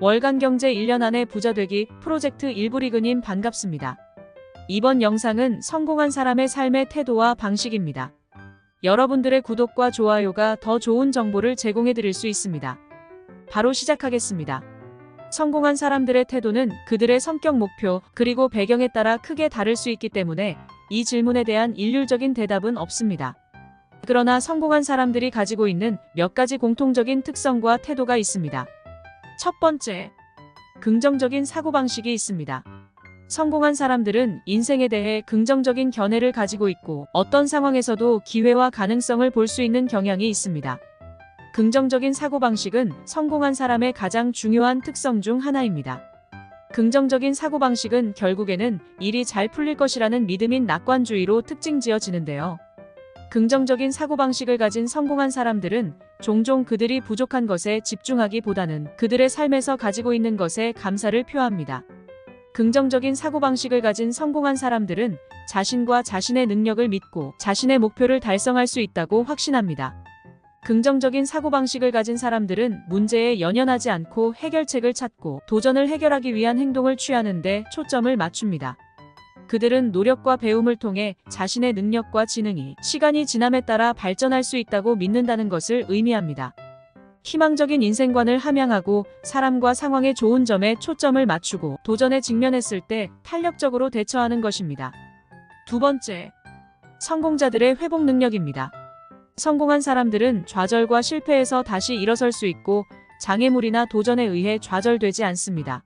월간 경제 1년 안에 부자 되기 프로젝트 일부 리그님 반갑습니다. 이번 영상은 성공한 사람의 삶의 태도와 방식입니다. 여러분들의 구독과 좋아요가 더 좋은 정보를 제공해 드릴 수 있습니다. 바로 시작하겠습니다. 성공한 사람들의 태도는 그들의 성격 목표 그리고 배경에 따라 크게 다를 수 있기 때문에 이 질문에 대한 일률적인 대답은 없습니다. 그러나 성공한 사람들이 가지고 있는 몇 가지 공통적인 특성과 태도가 있습니다. 첫 번째, 긍정적인 사고방식이 있습니다. 성공한 사람들은 인생에 대해 긍정적인 견해를 가지고 있고 어떤 상황에서도 기회와 가능성을 볼 수 있는 경향이 있습니다. 긍정적인 사고방식은 성공한 사람의 가장 중요한 특성 중 하나입니다. 긍정적인 사고방식은 결국에는 일이 잘 풀릴 것이라는 믿음인 낙관주의로 특징 지어지는데요. 긍정적인 사고방식을 가진 성공한 사람들은 종종 그들이 부족한 것에 집중하기보다는 그들의 삶에서 가지고 있는 것에 감사를 표합니다. 긍정적인 사고방식을 가진 성공한 사람들은 자신과 자신의 능력을 믿고 자신의 목표를 달성할 수 있다고 확신합니다. 긍정적인 사고방식을 가진 사람들은 문제에 연연하지 않고 해결책을 찾고 도전을 해결하기 위한 행동을 취하는 데 초점을 맞춥니다. 그들은 노력과 배움을 통해 자신의 능력과 지능이 시간이 지남에 따라 발전할 수 있다고 믿는다는 것을 의미합니다. 희망적인 인생관을 함양하고 사람과 상황의 좋은 점에 초점을 맞추고 도전에 직면했을 때 탄력적으로 대처하는 것입니다. 두 번째, 성공자들의 회복 능력입니다. 성공한 사람들은 좌절과 실패에서 다시 일어설 수 있고 장애물이나 도전에 의해 좌절되지 않습니다.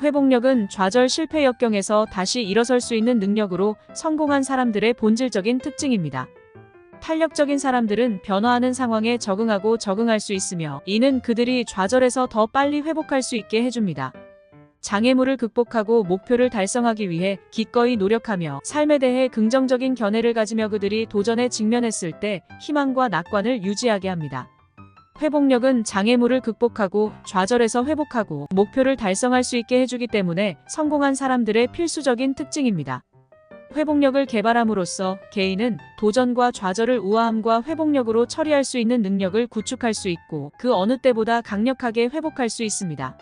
회복력은 좌절 실패 역경에서 다시 일어설 수 있는 능력으로 성공한 사람들의 본질적인 특징입니다. 탄력적인 사람들은 변화하는 상황에 적응하고 적응할 수 있으며 이는 그들이 좌절에서 더 빨리 회복할 수 있게 해줍니다. 장애물을 극복하고 목표를 달성하기 위해 기꺼이 노력하며 삶에 대해 긍정적인 견해를 가지며 그들이 도전에 직면했을 때 희망과 낙관을 유지하게 합니다. 회복력은 장애물을 극복하고 좌절에서 회복하고 목표를 달성할 수 있게 해주기 때문에 성공한 사람들의 필수적인 특징입니다. 회복력을 개발함으로써 개인은 도전과 좌절을 우아함과 회복력으로 처리할 수 있는 능력을 구축할 수 있고 그 어느 때보다 강력하게 회복할 수 있습니다.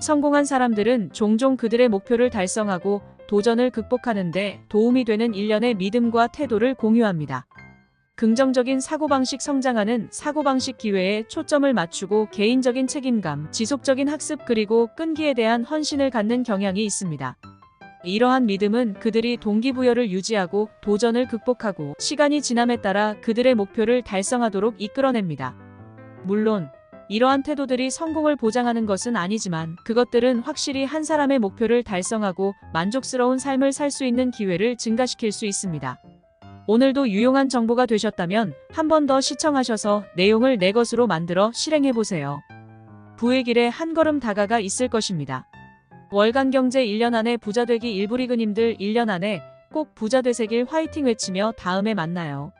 성공한 사람들은 종종 그들의 목표를 달성하고 도전을 극복하는데 도움이 되는 일련의 믿음과 태도를 공유합니다. 긍정적인 사고방식 성장하는 사고방식 기회에 초점을 맞추고 개인적인 책임감, 지속적인 학습 그리고 끈기에 대한 헌신을 갖는 경향이 있습니다. 이러한 믿음은 그들이 동기부여를 유지하고 도전을 극복하고 시간이 지남에 따라 그들의 목표를 달성하도록 이끌어냅니다. 물론 이러한 태도들이 성공을 보장하는 것은 아니지만 그것들은 확실히 한 사람의 목표를 달성하고 만족스러운 삶을 살 수 있는 기회를 증가시킬 수 있습니다. 오늘도 유용한 정보가 되셨다면 한 번 더 시청하셔서 내용을 내 것으로 만들어 실행해 보세요. 부의 길에 한 걸음 다가가 있을 것입니다. 월간 경제 1년 안에 부자 되기 일부리그님들 1년 안에 꼭 부자 되세길 화이팅 외치며 다음에 만나요.